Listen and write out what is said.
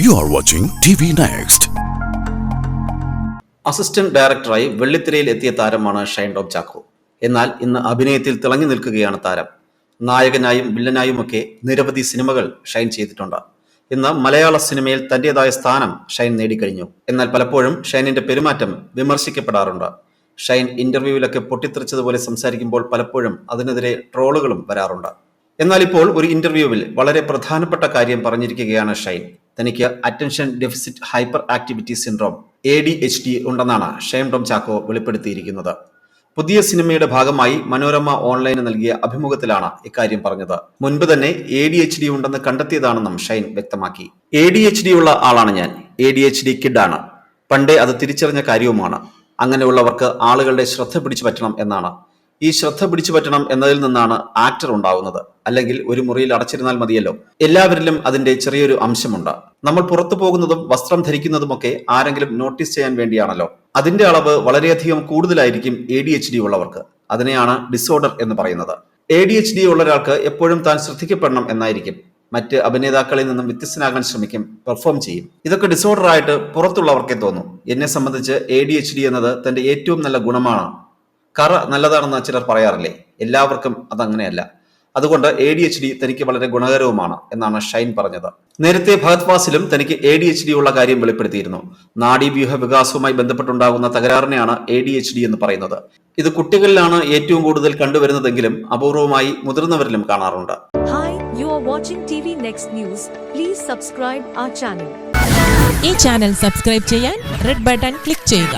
You are watching TV Next. Assistant ഡയറക്ടറായി വെള്ളിത്തിരയിൽ എത്തിയ താരമാണ് ഷൈൻ ടോം ചാക്കോ. എന്നാൽ ഇന്ന് അഭിനയത്തിൽ തിളങ്ങി നിൽക്കുകയാണ് താരം. നായകനായും വില്ലനായുമൊക്കെ നിരവധി സിനിമകൾ ഷൈൻ ചെയ്തിട്ടുണ്ട്. ഇന്ന് മലയാള സിനിമയിൽ തന്റേതായ സ്ഥാനം ഷൈൻ നേടിക്കഴിഞ്ഞു. എന്നാൽ പലപ്പോഴും ഷൈനിന്റെ പെരുമാറ്റം വിമർശിക്കപ്പെടാറുണ്ട്. ഷൈൻ ഇന്റർവ്യൂവിലൊക്കെ പൊട്ടിത്തെറിച്ചതുപോലെ സംസാരിക്കുമ്പോൾ പലപ്പോഴും അതിനെതിരെ ട്രോളുകളും വരാറുണ്ട്. എന്നാൽ ഇപ്പോൾ ഒരു ഇന്റർവ്യൂവിൽ വളരെ പ്രധാനപ്പെട്ട കാര്യം പറഞ്ഞിരിക്കുകയാണ് ഷൈൻ. തനിക്ക് attention deficit hyperactivity syndrome A D H D ഉണ്ടെന്നാണ് ഷേം ടോം ചാക്കോ വെളിപ്പെടുത്തിയിരിക്കുന്നത്. പുതിയ സിനിമയുടെ ഭാഗമായി മനോരമ ഓൺലൈന് നൽകിയ അഭിമുഖത്തിലാണ് ഇക്കാര്യം പറഞ്ഞത്. മുൻപ് തന്നെ എ ഡി എച്ച് ഡി ഉണ്ടെന്ന് കണ്ടെത്തിയതാണെന്നും ഷൈൻ വ്യക്തമാക്കി. എ ഡി എച്ച് ഡി ഉള്ള ആളാണ് ഞാൻ. എ ഡി എച്ച് ഡി കിഡാണ് പണ്ടേ അത് തിരിച്ചറിഞ്ഞ കാര്യവുമാണ്. അങ്ങനെയുള്ളവർക്ക് ആളുകളുടെ ശ്രദ്ധ പിടിച്ചു പറ്റണം എന്നാണ്. ഈ ശ്രദ്ധ പിടിച്ചു പറ്റണം എന്നതിൽ നിന്നാണ് ആക്ടർ ഉണ്ടാവുന്നത്. അല്ലെങ്കിൽ ഒരു മുറിയിൽ അടച്ചിരുന്നാൽ മതിയല്ലോ. എല്ലാവരിലും അതിന്റെ ചെറിയൊരു അംശമുണ്ട്. നമ്മൾ പുറത്തു പോകുന്നതും വസ്ത്രം ധരിക്കുന്നതുമൊക്കെ ആരെങ്കിലും നോട്ടീസ് ചെയ്യാൻ വേണ്ടിയാണല്ലോ. അതിന്റെ അളവ് വളരെയധികം കൂടുതലായിരിക്കും എ ഡി എച്ച് ഡി ഉള്ളവർക്ക്. അതിനെയാണ് ഡിസോർഡർ എന്ന് പറയുന്നത്. എ ഡി എച്ച് ഡി ഉള്ള ഒരാൾക്ക് എപ്പോഴും താൻ ശ്രദ്ധിക്കപ്പെടണം എന്നായിരിക്കും. മറ്റ് അഭിനേതാക്കളിൽ നിന്നും വ്യത്യസ്തനാകാൻ ശ്രമിക്കും പെർഫോം ചെയ്യും. ഇതൊക്കെ ഡിസോർഡർ ആയിട്ട് പുറത്തുള്ളവർക്കേ തോന്നും. എന്നെ സംബന്ധിച്ച് എ ഡി എച്ച് ഡി എന്നത് തന്റെ ഏറ്റവും നല്ല ഗുണമാണ്. കറ നല്ലതാണെന്ന് ചിലർ പറയാറില്ലേ? എല്ലാവർക്കും അതങ്ങനെയല്ല. അതുകൊണ്ട് എ ഡി എച്ച് ഡി തനിക്ക് വളരെ ഗുണകരവുമാണ് എന്നാണ് ഷൈൻ പറഞ്ഞത്. നേരത്തെ ഭഗത് ഫാസിലും തനിക്ക് എ ഡി എച്ച് ഡി ഉള്ള കാര്യം വെളിപ്പെടുത്തിയിരുന്നു. നാഡീവ്യൂഹ വികാസവുമായി ബന്ധപ്പെട്ടുണ്ടാകുന്ന തകരാറിനെയാണ് എ ഡി എച്ച് ഡി എന്ന് പറയുന്നത്. ഇത് കുട്ടികളിലാണ് ഏറ്റവും കൂടുതൽ കണ്ടുവരുന്നതെങ്കിലും അപൂർവമായി മുതിർന്നവരിലും കാണാറുണ്ട്. Hi, you are watching TV Next News. Please subscribe our channel. ഈ ചാനൽ സബ്സ്ക്രൈബ് ചെയ്യാൻ റെഡ് ബട്ടൺ ക്ലിക്ക് ചെയ്യുക.